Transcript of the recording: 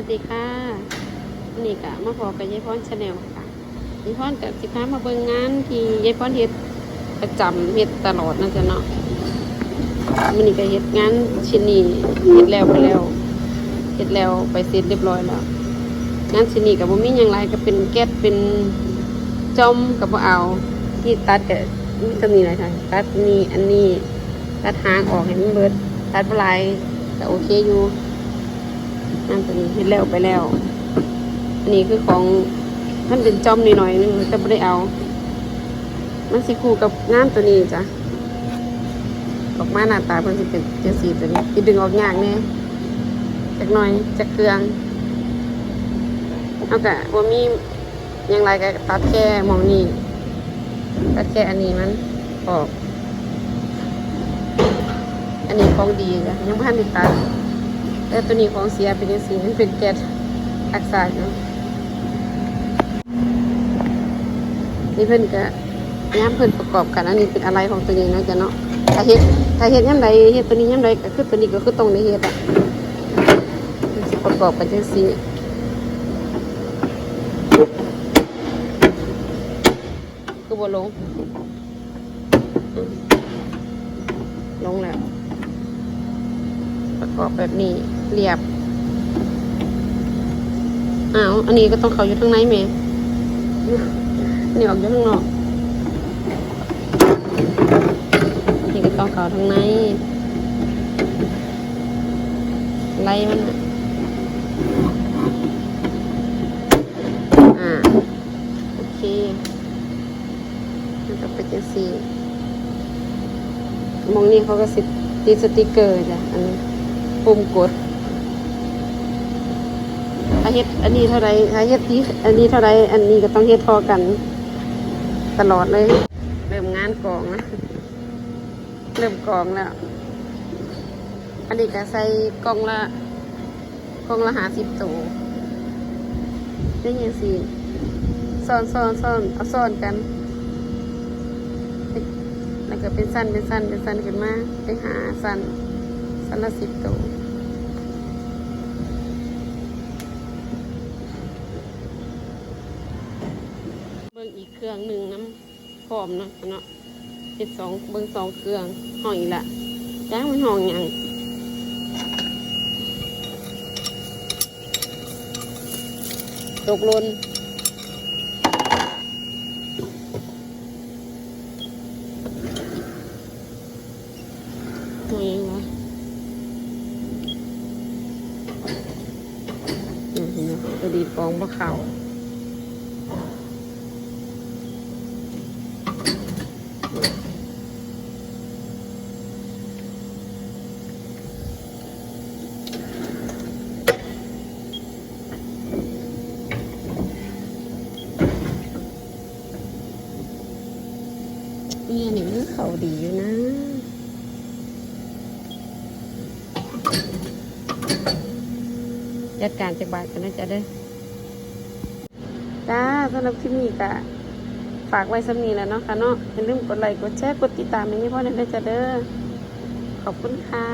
วัสดีค่ะนี่กะมาพอกับยายพรชาแนลค่ะยายพรกับสิพามาเบิ่งงานที่ยายพรเฮ็ดประจำเฮ็ดตลอดนั่นจะเนาะมันนี่ก็เฮ็ดงานชิ้นนี้เฮ็ดแล้วไปแล้วเฮ็ดแล้วไปเสร็จเรียบร้อยแล้วงานชิ้นนี้ก็บ่มีหยังไรก็เป็นแก๊สเป็นจอมกับบ่เอาที่ตัดก็มีตรงนี้เลยค่ะตัดนี่อันนี้ตัดหางออกให้มันเบิดตัดบ่หลายก็โอเคอยู่ งานตัวนี้เห็นแล้วไปแล้ว อันนี้คือของมันเป็นจอมนิดหน่อยนึงแต่ไม่ได้เอา มันสิคู่กับงานตัวนี้จ้ะออกมาหน้าตาเพิ่นสิเป็นจังสีตัวนี้ที่ดึงออกยากแน่จักหน่อยจักเครื่องเอากะว่ามียังไรก็ตัดแค่มองนี้ตัดแค่อันนี้มันออก อันนี้ของดีจ้ะยังพันติดตัด แต่ตัวนี้ของเสียเป็นสีมันเป็นแก๊สอักษรเนาะนี่เพิ่อนก็ย้ำเพิ่อนประกอบกันอันนี้เป็นอะไรของตัวนี้เนาะจ้ะเนาะถ้าเฮ็ดถ้าเฮ็ดย่ำใดเฮ็ดตัวนี้ย่ำใดก็คือตัวนี้ก็คือตรงในเฮ็ดอะประกอบกันจังซี่คือบ่ลงลงแล้วประกอบแบบนี้ เรียบอ้าวอันนี้ก็ต้องเขาอยู่ข้างในเมนี่ออกอยู่ข้างนอกนี่ก็ต้องเขาข้างในไล่มันอ่าโอเคมันก็เป็นจังซี่มองนี่เขาก็สิติดสติกเกอร์จ้ะอันนี้ปุ่มกด ถ้าเฮ็ดอันนี้เท่าไรถ้าเฮ็ดที่อันนี้เท่าไรอันนี้ก็ต้องเฮ็ดทอกัน ตลอดเลย เริ่มงานกองนะเริ่มกองแล้ว อันนี้ก็ใส่กองละกองละหาสิบตัวได้ยังสิซ่อนซ่อนซ่อนเอาซ่อนกัน แล้วก็เป็นสั้นเป็นสั้นเป็นสั้นขึ้นมาไปหาสั้นสั้นละสิบตัว เบิ่งอีกเครื่องหนึ่งน้ำพร้อมเนาะเนาะเจ็ดสองเบิ่งสองเครื่องห้ออีกละจ้างมันห้องหยังตกลนองหยังวะอืมเห็นไหมตัวดีฟองมะขาว เนี่ยนี่มันเขาดีอยู่นะจัดการจากบาทกันนะจ๊ะเด้อจ้าสำหรับคลิปนี้ก็ฝากไว้สำนีแล้วเนาะค่ะเนาะอย่าลืมกดไลค์กดแชร์กดติดตามอย่างนี้พ่อเนี่ยนะจ๊ะเด้อขอบคุณค่ะ